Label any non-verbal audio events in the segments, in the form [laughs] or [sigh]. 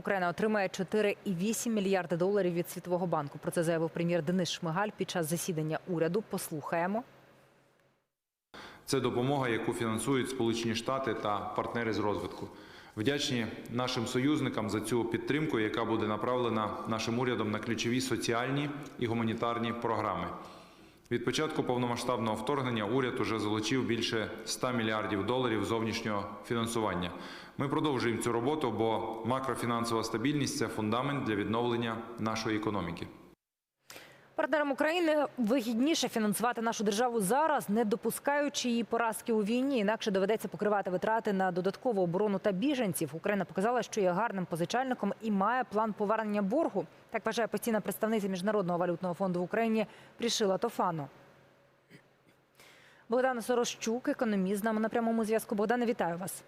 Україна отримає 4,8 мільярди доларів від Світового банку. Про це заявив прем'єр Денис Шмигаль під час засідання уряду. Послухаємо. Це допомога, яку фінансують Сполучені Штати та партнери з розвитку. Вдячні нашим союзникам за цю підтримку, яка буде направлена нашим урядом на ключові соціальні і гуманітарні програми. Від початку повномасштабного вторгнення уряд уже залучив більше 100 мільярдів доларів зовнішнього фінансування. Ми продовжуємо цю роботу, бо макрофінансова стабільність це фундамент для відновлення нашої економіки. Партнерам України вигідніше фінансувати нашу державу зараз, не допускаючи її поразки у війні. Інакше доведеться покривати витрати на додаткову оборону та біженців. Україна показала, що є гарним позичальником і має план повернення боргу. Так вважає постійна представниця міжнародного валютного фонду в Україні Прішила Тофану. Богдан Сорощук, економіст, з нами на прямому зв'язку. Богдане, вітаю вас.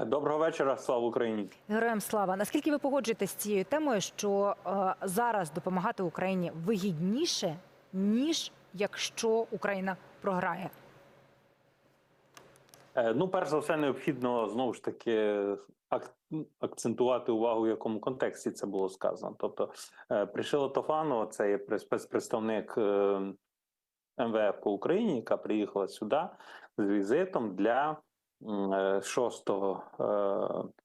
Доброго вечора, слава Україні. Героям слава. Наскільки ви погоджуєтесь з цією темою, що е, зараз допомагати Україні вигідніше, ніж якщо Україна програє? Е, Ну, перш за все, необхідно знову ж таки ак- акцентувати увагу, в якому контексті це було сказано. Тобто, е, Пришила Тофанова, це є спецпредставник е, МВФ по Україні, яка приїхала сюди з візитом для шостого е,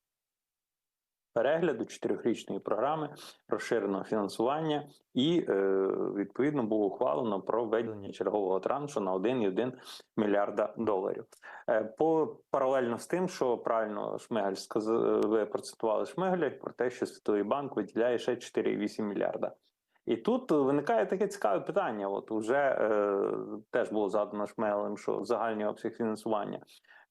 перегляду чотирьохрічної програми розширеного фінансування, і е, відповідно було ухвалено про введення чергового траншу на 1,1 мільярда доларів. Е, По паралельно з тим, що правильно Шмигаль сказав, ви процитували Шмигаля про те, що Світовий банк виділяє ще 4,8 мільярда. І тут виникає таке цікаве питання. От уже е, теж було задано Шмигалем, що загальний обсяг фінансування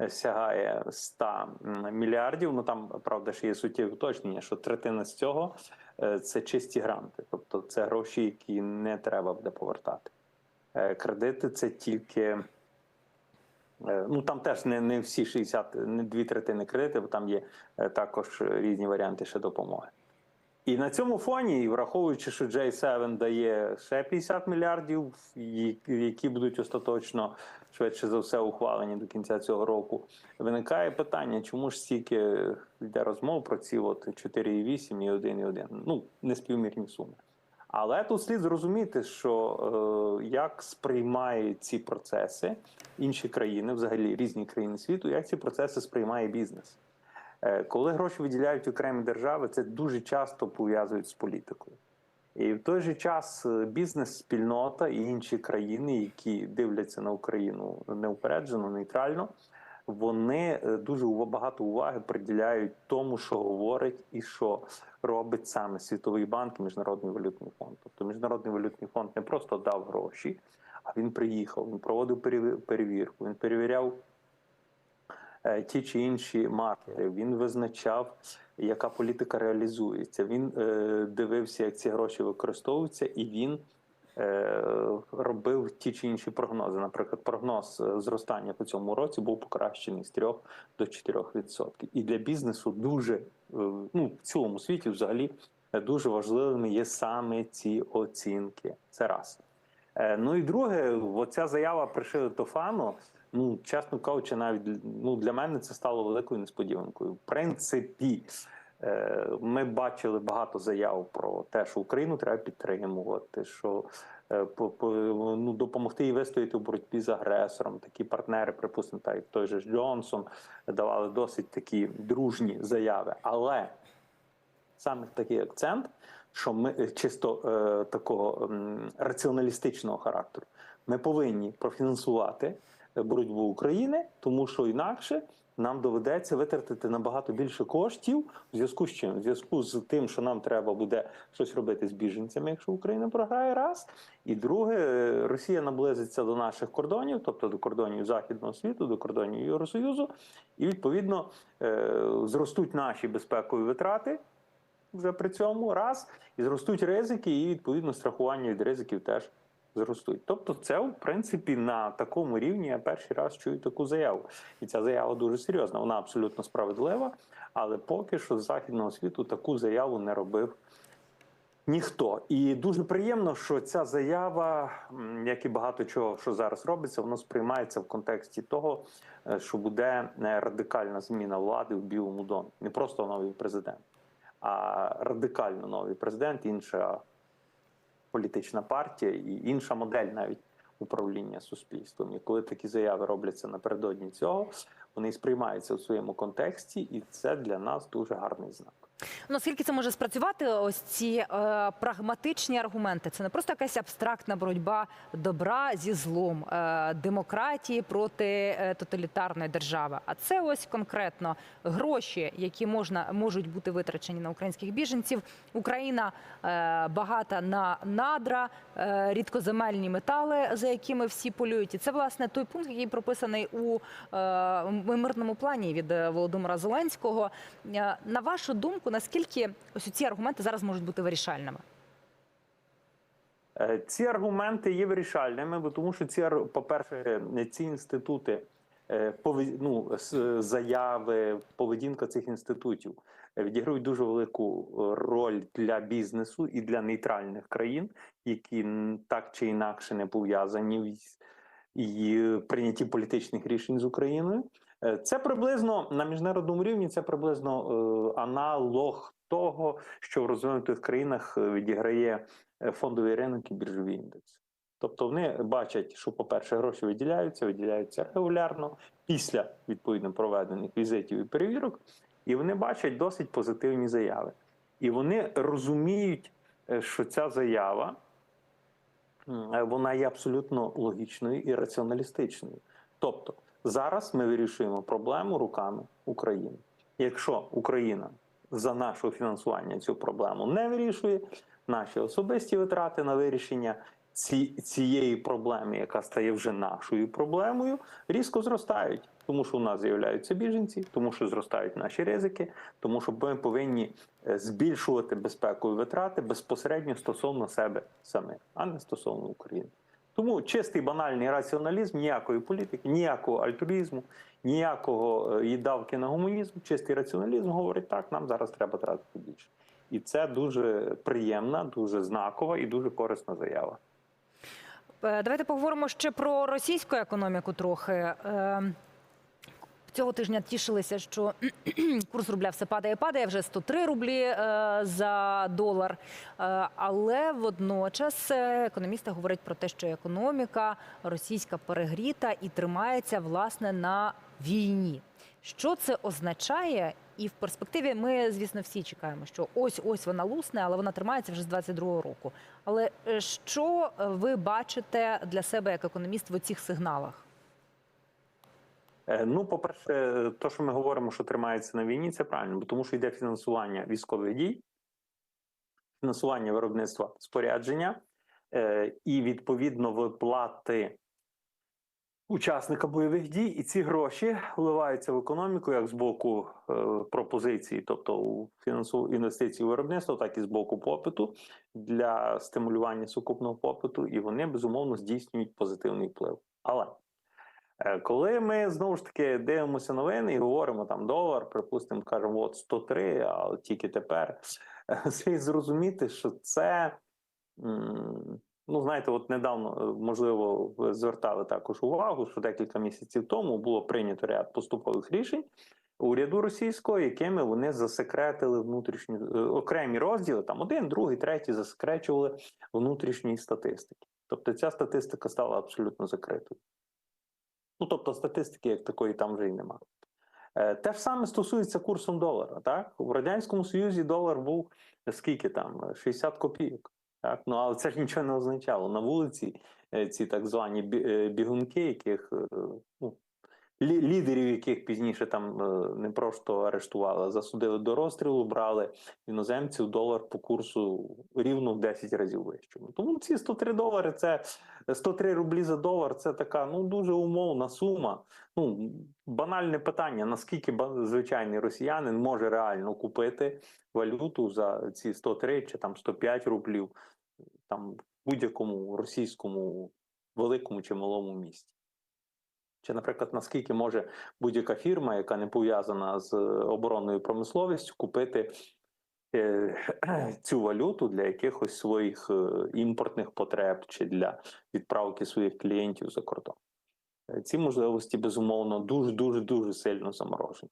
е, сягає 100 мільярдів. Ну там правда ще є суттєві уточнення, що третина з цього е, це чисті гранти, тобто це гроші, які не треба буде повертати. Е, Кредити це тільки. Ну там теж не, не всі 60, не дві третини кредити, бо там є також різні варіанти ще допомоги. І на цьому фоні, враховуючи, що J7 дає ще 50 мільярдів, які будуть остаточно швидше за все ухвалені до кінця цього року, виникає питання, чому ж стільки йде розмов про ці от 4,8 і 1,1. Ну, неспівмірні суми. Але тут слід зрозуміти, що е, як сприймають ці процеси інші країни, взагалі різні країни світу, як ці процеси сприймає бізнес. Е, Коли гроші виділяють окремі держави, це дуже часто пов'язують з політикою. І в той же час е, бізнес-спільнота і інші країни, які дивляться на Україну неупереджено, нейтрально, вони е, дуже багато уваги приділяють тому, що говорить і що робить саме Світовий банк і Міжнародний валютний фонд. Тобто Міжнародний валютний фонд не просто дав гроші, а він приїхав, він проводив перевірку, він перевіряв ті чи інші маркери. Він визначав, яка політика реалізується. Він е, дивився, як ці гроші використовуються, і він е, робив ті чи інші прогнози. Наприклад, прогноз е, зростання по цьому році був покращений з 3 до 4 відсотків. І для бізнесу дуже е, ну в цілому світі, взагалі, е, дуже важливими є саме ці оцінки. Це раз. Е, Ну і друге, оця заява пришили Тофану. Ну, чесно кажучи, навіть ну, для мене це стало великою несподіванкою. В принципі, е, ми бачили багато заяв про те, що Україну треба підтримувати, що е, по- ну, допомогти їй вистояти в боротьбі з агресором. Такі партнери, припустимо, так як той же Джонсон, давали досить такі дружні заяви. Але саме такий акцент, що ми е, чисто е, такого м, раціоналістичного характеру, ми повинні профінансувати е, боротьбу України, тому що інакше нам доведеться витратити набагато більше коштів в зв'язку з чим? В зв'язку з тим, що нам треба буде щось робити з біженцями, якщо Україна програє раз. І друге, Росія наблизиться до наших кордонів, тобто до кордонів Західного світу, до кордонів Євросоюзу, і відповідно е, зростуть наші безпекові витрати вже при цьому раз, і зростуть ризики, і відповідно страхування від ризиків теж зростуть. Тобто, це в принципі на такому рівні я перший раз чую таку заяву. І ця заява дуже серйозна. Вона абсолютно справедлива, але поки що з західного світу таку заяву не робив Ніхто. І дуже приємно, що ця заява, як і багато чого, що зараз робиться, воно сприймається в контексті того, е, що буде е, радикальна зміна влади в Білому домі. Не просто новий президент, а радикально новий президент, інша політична партія і інша модель навіть управління суспільством. І коли такі заяви робляться напередодні цього, вони сприймаються в своєму контексті, і це для нас дуже гарний знак. Наскільки це може спрацювати? Ось ці е, прагматичні аргументи. Це не просто якась абстрактна боротьба добра зі злом, е, демократії проти е, тоталітарної держави. А це ось конкретно гроші, які можна можуть бути витрачені на українських біженців. Україна е, багата на надра, е, рідкоземельні метали, за якими всі полюють. І це власне той пункт, який прописаний у е, мирному плані від е, Володимира Зеленського. Е, На вашу думку, наскільки ось ці аргументи зараз можуть бути вирішальними? Е, Ці аргументи є вирішальними, бо тому що ці по-перше, е, ці інститути е, ну, заяви, поведінка цих інститутів відіграють дуже велику роль для бізнесу і для нейтральних країн, які так чи інакше не пов'язані з і прийнятті політичних рішень з Україною. Е, Це приблизно на міжнародному рівні. Це приблизно е, аналог того, що в розвинутих країнах е, відіграє фондовий ринок і біржові індекси. Тобто вони бачать, що, по-перше, гроші виділяються, виділяються регулярно після відповідно проведених візитів і перевірок, і вони бачать досить позитивні заяви. І вони розуміють, що ця заява вона є абсолютно логічною і раціоналістичною. Тобто, зараз ми вирішуємо проблему руками України. Якщо Україна за нашого фінансування цю проблему не вирішує, наші особисті витрати на вирішення ці, цієї проблеми, яка стає вже нашою проблемою, різко зростають, тому що у нас з'являються біженці, тому що зростають наші ризики, тому що ми повинні е, збільшувати безпекові витрати безпосередньо стосовно себе самих, а не стосовно України. Тому чистий банальний раціоналізм, ніякої політики, ніякого альтруїзму, ніякого е, їдавки на гуманізм, чистий раціоналізм говорить так, нам зараз треба тратити більше. І це дуже приємна, дуже знакова і дуже корисна заява. Е, Давайте поговоримо ще про російську економіку трохи. Цього тижня тішилися, що [clears throat] курс рубля все падає, падає вже 103 рублі е, за долар. Е, але водночас е, економісти говорять про те, що економіка російська перегріта і тримається власне на війні. Що це означає? І в перспективі ми, звісно, всі чекаємо, що ось ось вона лусне, але вона тримається вже з 22-го року. Але що ви бачите для себе як економіст в цих сигналах? Е, Ну, по-перше, то, що ми говоримо, що тримається на війні, це правильно, бо тому що йде фінансування військових дій, фінансування виробництва спорядження е, і відповідно виплати учасника бойових дій, і ці гроші вливаються в економіку як з боку е, пропозиції, тобто у фінансу інвестицій у виробництво, так і з боку попиту для стимулювання сукупного попиту, і вони безумовно здійснюють позитивний вплив. Але Коли ми знову ж таки дивимося новини і говоримо там долар, припустимо, кажемо, от 103, а тільки тепер е, [laughs] слід зрозуміти, що це ну знаєте, от недавно е, можливо звертали також увагу, що декілька місяців тому було прийнято ряд поступових рішень уряду російського, якими вони засекретили внутрішні е, окремі розділи, там один, другий, третій засекречували внутрішні статистики. Тобто ця статистика стала абсолютно закритою. Ну, тобто статистики як такої там вже й нема. Е, Те ж саме стосується курсом долара. Так? В Радянському Союзі долар був скільки там? е, 60 копійок. Так? Ну, але це ж нічого не означало. На вулиці е, ці так звані е, бігунки, яких ну, лідерів, яких пізніше там е, не просто арештували, засудили до розстрілу, брали іноземців долар по курсу рівно в 10 разів вищому. Тому ці 103 долари це 103 рублі за долар це така ну дуже умовна сума. Ну банальне питання: наскільки звичайний росіянин може реально купити валюту за ці 103 чи там 105 рублів там будь-якому російському великому чи малому місті? Чи, наприклад, наскільки може будь-яка фірма, яка не пов'язана з е, оборонною промисловістю, купити е, [clears throat] цю валюту для якихось своїх е, імпортних потреб чи для відправки своїх клієнтів за кордон. Ці можливості, безумовно, дуже дуже дуже сильно заморожені.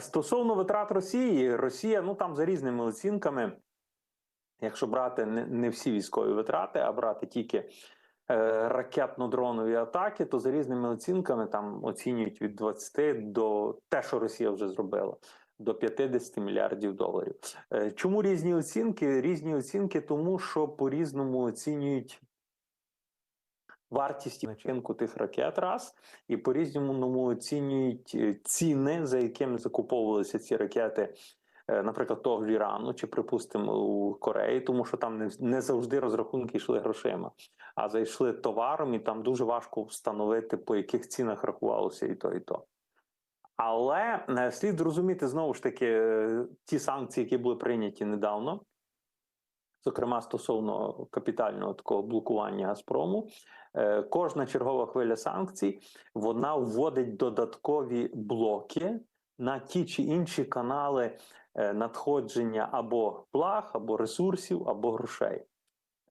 Стосовно витрат Росії, Росія, ну там за різними оцінками, якщо брати не, всі військові витрати, а брати тільки ракетно-дронові атаки, то за різними оцінками там оцінюють від 20 до те, що Росія вже зробила, до 50 мільярдів доларів. Е, Чому різні оцінки? Різні оцінки, тому що по-різному оцінюють вартість начинку тих ракет раз, і по-різному оцінюють е, ціни, за якими закуповувалися ці ракети. Е, Наприклад, того ж Ірану чи, припустимо, у Кореї, тому що там не, завжди розрахунки йшли грошима, а зайшли товаром, і там дуже важко встановити, по яких цінах рахувалося і то, і то. Але е, слід зрозуміти знову ж таки е, ті санкції, які були прийняті недавно, зокрема стосовно капітального такого блокування Газпрому. Кожна чергова хвиля санкцій вона вводить додаткові блоки на ті чи інші канали надходження або благ, або ресурсів, або грошей.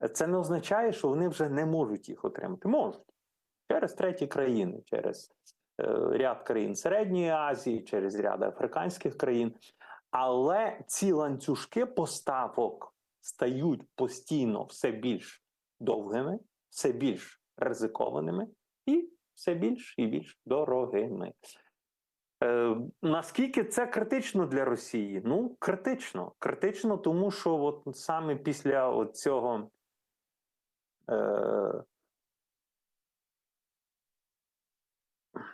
Е, Це не означає, що вони вже не можуть їх отримати. Можуть через треті країни, через е, ряд країн Середньої Азії, через ряд африканських країн. Але ці ланцюжки поставок стають постійно все більш довгими, все більш ризикованими і все більш і більш дорогими. Е, наскільки це критично для Росії? Ну, критично. Критично, тому що от саме після цього е,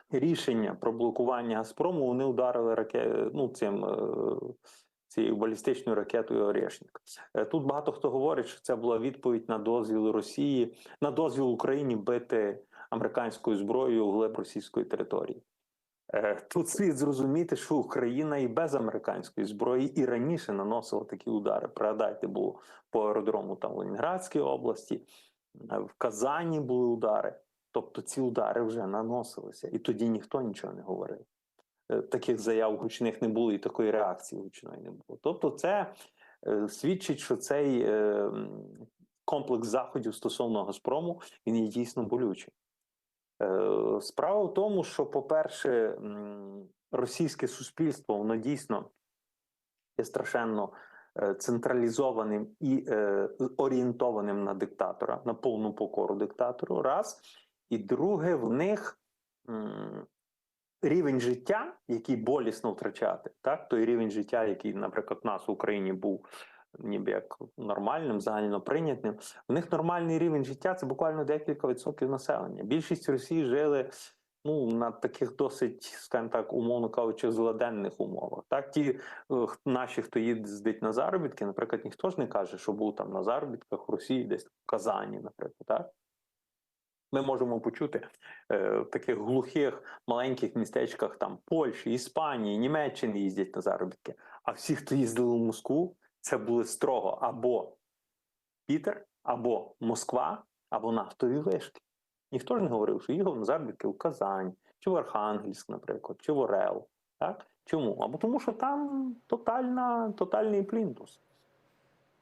рішення про блокування Газпрому вони ударили раке... ну, цим, е, цією балістичною ракетою Орешник. Е, Тут багато хто говорить, що це була відповідь на дозвіл Росії, на дозвіл Україні бити американською зброєю у глиб російської території. Е, Тут слід зрозуміти, що Україна і без американської зброї і раніше наносила такі удари. Пригадайте, було по аеродрому там в Ленінградській області, е, в Казані були удари. Тобто ці удари вже наносилися, і тоді ніхто нічого не говорив. Е, Таких заяв гучних не було, і такої реакції гучної не було. Тобто, це свідчить, що цей е, комплекс заходів стосовно Газпрому він є дійсно болючий. Е, Справа в тому, що, по-перше, російське суспільство воно дійсно є страшенно е, централізованим і е, орієнтованим на диктатора, на повну покору диктатору. Раз. І друге, в них рівень життя, який болісно втрачати, так той рівень життя, який, наприклад, у нас в Україні був ніби як нормальним, загально прийнятним. У них нормальний рівень життя це буквально декілька відсотків населення. Більшість Росії жили ну на таких досить, скажімо так, умовно кажучи, злоденних умовах. Так, ті е, наші, хто їздить на заробітки, наприклад, ніхто ж не каже, що був там на заробітках в Росії, десь в Казані, наприклад, так. Ми можемо почути е, в таких глухих маленьких містечках там Польщі, Іспанії, Німеччини їздять на заробітки. А всі, хто їздили в Москву, це були строго або Пітер, або Москва, або нафтові вишки. Ніхто ж не говорив, що їхав заробітки в Казань, чи в Архангельськ, наприклад, чи в Орел. Так? Чому? Або тому, що там тотальна, тотальний плінтус.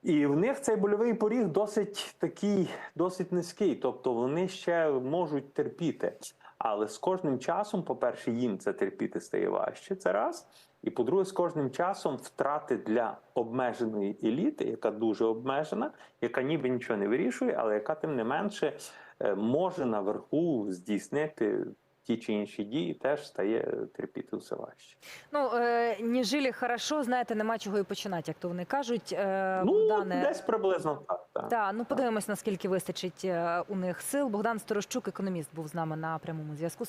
І в них цей больовий поріг досить такий, досить низький. Тобто вони ще можуть терпіти. Але з кожним часом, по-перше, їм це терпіти стає важче. Це раз. І по-друге, з кожним часом втрати для обмеженої еліти, яка дуже обмежена, яка ніби нічого не вирішує, але яка тим не менше е, може наверху здійснити ті чи інші дії, теж стає терпіти все важче. Ну е, ні жилі хорошо, знаєте, нема чого і починати, як то вони кажуть. Е, Ну, Богдане, десь приблизно так. так. та ну подивимось, наскільки вистачить е, у них сил. Богдан Сторощук, економіст, був з нами на прямому зв'язку.